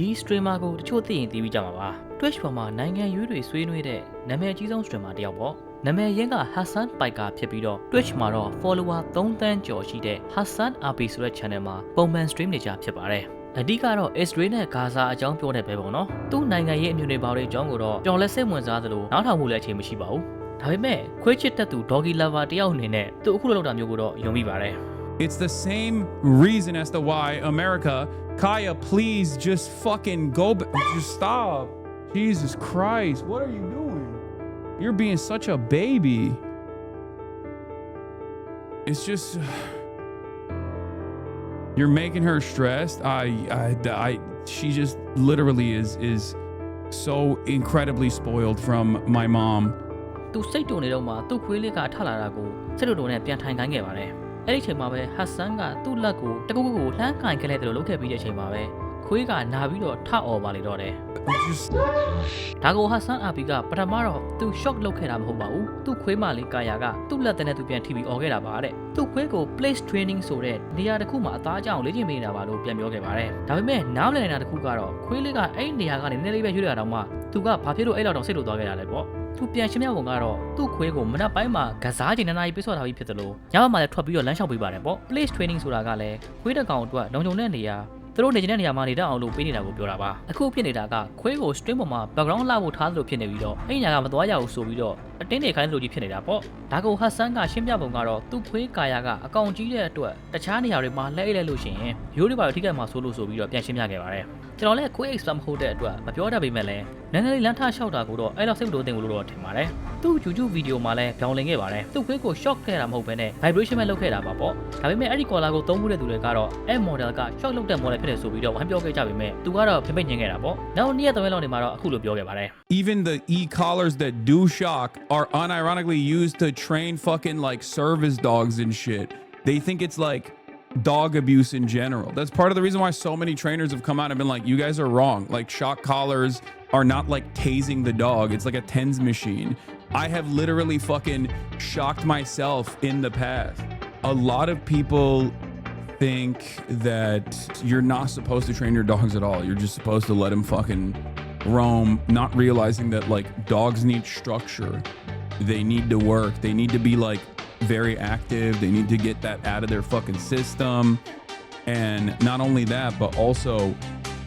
ဒီ streamer ကိုတချို့သိရင်သိပြီးကြမှာပါ Twitch ပေါ်မှာနိုင်ငံရွေးတွေဆွေးနွေးတဲ့နာမည်အကြီးဆုံး streamer တစ်ယောက်ပေါ့နာမည်ရင်းက Hassan Paika ဖြစ်ပြီးတော့ Twitch မှာတော့ follower 3တန်းကျော်ရှိတဲ့ Hassan RP ဆိုတဲ့ channel မှာပုံမှန် stream နေကြဖြစ်ပါတယ်အဓိကတော့ Israel နဲ့ Gaza အကြောင်းပြောနေပဲပေါ့နော်သူ့နိုင်ငံရေးအမြင်တွေပါတဲ့အကြောင်းကိုတော့ကျွန်တော်လည်းစိတ်ဝင်စားသလိုနားထောင်မှုလည်းအချိန်မရှိပါဘူးဒါပေမဲ့ခွေးချစ်တက်သူ Doggy Lover တယောက်အနေနဲ့သူအခုလိုလုပ်တာမျိုးကိုတော့ယုံမိပါတယ် It's the same reason as to why America, Kaya, please just fucking go. b- Just stop. Jesus Christ. What are you doing? You're being such a baby. It's just. You're making her stressed. I, I, I, she just literally is, is so incredibly spoiled from my mom. သူစိတ်တုန်နေတော့မှသူ့ခွေးလေးကထလာတာကိုစိတ်တုန်တုန်နဲ့ပြန်ထိုင်ခိုင်းခဲ့ပါတယ်။ အဲ့ဒီအချိန်မှာပဲဟတ်ဆန်ကသူ့လက်ကိုတကူကူကိုလှမ်းကင်ခဲ့လိုက်တယ်လို့လုပ်ခဲ့ပြီးတဲ့အချိန်မှာပဲ ခွေးကနာပြီးတော့ထအော်ပါလေတော့တယ် Just. ။ဒါကိုဟတ်ဆန်အာပီကပထမတော့သူ shock လုပ်ခဲ့တာမဟုတ်ပါဘူး။သူ့ခွေးမလေးကာယာကသူ့လက်တဲ့နဲ့သူပြန်ထိပြီးអော်ခဲ့တာပါတဲ့။သူ့ခွေးကို place training ဆိုတဲ့နေရာတစ်ခုမှာအသားကြောင်လေ့ကျင့်ပေးနေတာပါလို့ပြန်ပြောခဲ့ပါတယ်။ဒါပေမဲ့နားမလည်နေတာတစ်ခုကတော့ခွေးလေးကအဲ့ဒီနေရာကနေနည်းနည်းလေးပဲရွေ့ရတာတော့မှသူကဘာဖြစ်လို့အဲ့လောက်တော့စိတ်လို့သွားခဲ့တာလဲပေါ့။သူပြန်ရှင်းပြပုံကတော့သူ့ခွေးကိုမနက်ပိုင်းမှာကစားချိန်နှစ်နာရီပြည့်စွက်ထားပြီးဖြစ်တယ်လို့ညဘက်မှာလည်းထွက်ပြီးတော့လမ်းလျှောက်ပေးပါတယ်ပေါ့ place training ဆိုတာကလည်းခွေးတစ်ကောင်အတွက်လုံခြုံတဲ့နေရာသူ တို့နေနေတဲ့နေရာမှာနေတတ်အောင်လို့ပေးနေတာကိုပြောတာပါအခုဖြစ်နေတာကခွေးကို stream ပေါ်မှာ background လှဖို့ထားသလိုဖြစ်နေပြီးတော့အဲ့ဒီညကမသွားရဘူးဆိုပြီးတော့ အတင်းနေခိုင်းသလိုကြီးဖြစ်နေတာပေါ့ဒါကိုဟတ်ဆန်ကရှင်းပြပုံကတော့သူ့ခွေးကာယာကအကောင်ကြီးတဲ့အတွက်တခြားနေရာတွေမှာလှည့်လိုက်လို့ရှိရင်ရိုးတွေပါထိခိုက်မှာဆိုလို့ဆိုပြီးတော့ပြန်ရှင်းပြခဲ့ပါတယ်ကျွန်တော်လည်းခွေး expert မဟုတ်တဲ့အတွက်မပြောတတ်ပေမဲ့လည်းနည်းနည်းလေးလမ်းထလျှောက်တာကိုတော့အဲ့လောက်စိတ်မလို့တင်ဘူးလို့တော့ထင်ပါတယ်သူ့ YouTube ဗီဒီယိုမှာလည်းပြောင်းလင်ခဲ့ပါတယ်သူ့ခွေးကို shock ခဲ့တာမဟုတ်ဘဲနဲ့ vibration ပဲလုပ်ခဲ့တာပါပေါ့ဒါပေမဲ့အဲ့ဒီ collar ကိုသုံးမှုတဲ့သူတွေကတော့အဲ့ model က shock လုပ်တဲ့ model ဖြစ်တယ်ဆိုပြီးတော့ဝမ်းပြောခဲ့ကြပေမဲ့သူကတော့ဖိမိတ်ညင်ခဲ့တာပေါ့နောက်နေ့ရက်သုံးရက်လောက်နေမှာတော့အခုလိုပြောခဲ့ပါတယ် even the e-collars that do shock are unironically used to train fucking like service dogs and shit. They think it's like dog abuse in general. That's part of the reason why so many trainers have come out and been like, you guys are wrong. Like shock collars are not like tasing the dog. It's like a tens machine. I have literally fucking shocked myself in the past. A lot of people think that you're not supposed to train your dogs at all. You're just supposed to let them fucking roam, not realizing that like dogs need structure. They need to work. They need to be like very active. They need to get that out of their fucking system. And not only that, but also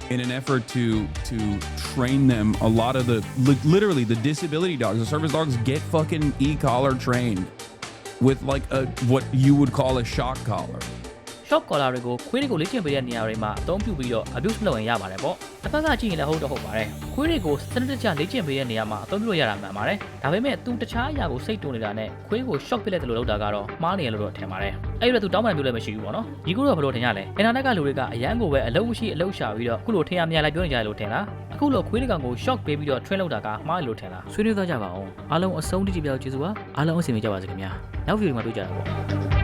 in an effort to to train them, a lot of the li- literally the disability dogs, the service dogs get fucking e-collar trained with like a what you would call a shock collar. Shock collar တွေကိုခွေးတွေကိုလေ့ကျင့်ပေးတဲ့နေရာတွေမှာအသုံးပြုပြီးတော့ abuse လုပ်ရင်ရပါတယ်ပေါ့တစ်ဖက်ကကြည့်ရင်လည်းဟုတ်တော့ဟုတ်ပါတယ်ခွေးတွေကိုစနစ်တကျလေ့ကျင့်ပေးတဲ့နေရာမှာအသုံးပြုလို့ရတာမှန်ပါတယ်ဒါပေမဲ့သူတခြားအရာကိုစိတ်တုန်နေတာနဲ့ခွေးကို shock ပစ်လိုက်တယ်လို့လုပ်တာကတော့မှားနေရလို့တော့ထင်ပါတယ်အဲ့ဒီတော့သူတောင်းပန်မျိုးလည်းမရှိဘူးပေါ့နော်ဒီကုတော့ဘယ်လိုထင်ရလဲအင်တာနက်ကလူတွေကအရန်ကိုပဲအလုံးမရှိအလုံးရှာပြီးတော့ခုလိုထင်ရမြင်လိုက်ပြောနေကြတယ်လို့ထင်လားအခုလိုခွေးတွေကောင်ကို shock ပေးပြီးတော့ train လုပ်တာကမှားတယ်လို့ထင်လားဆွေးနွေးသွားကြပါအောင်အားလုံးအဆုံးတိတိပြောက်ကျေးဇူးပါအားလုံးအဆင်ပြေကြပါစေခင်ဗျာနောက်ဗီဒီယိုမှာတွေ့ကြတာပေါ့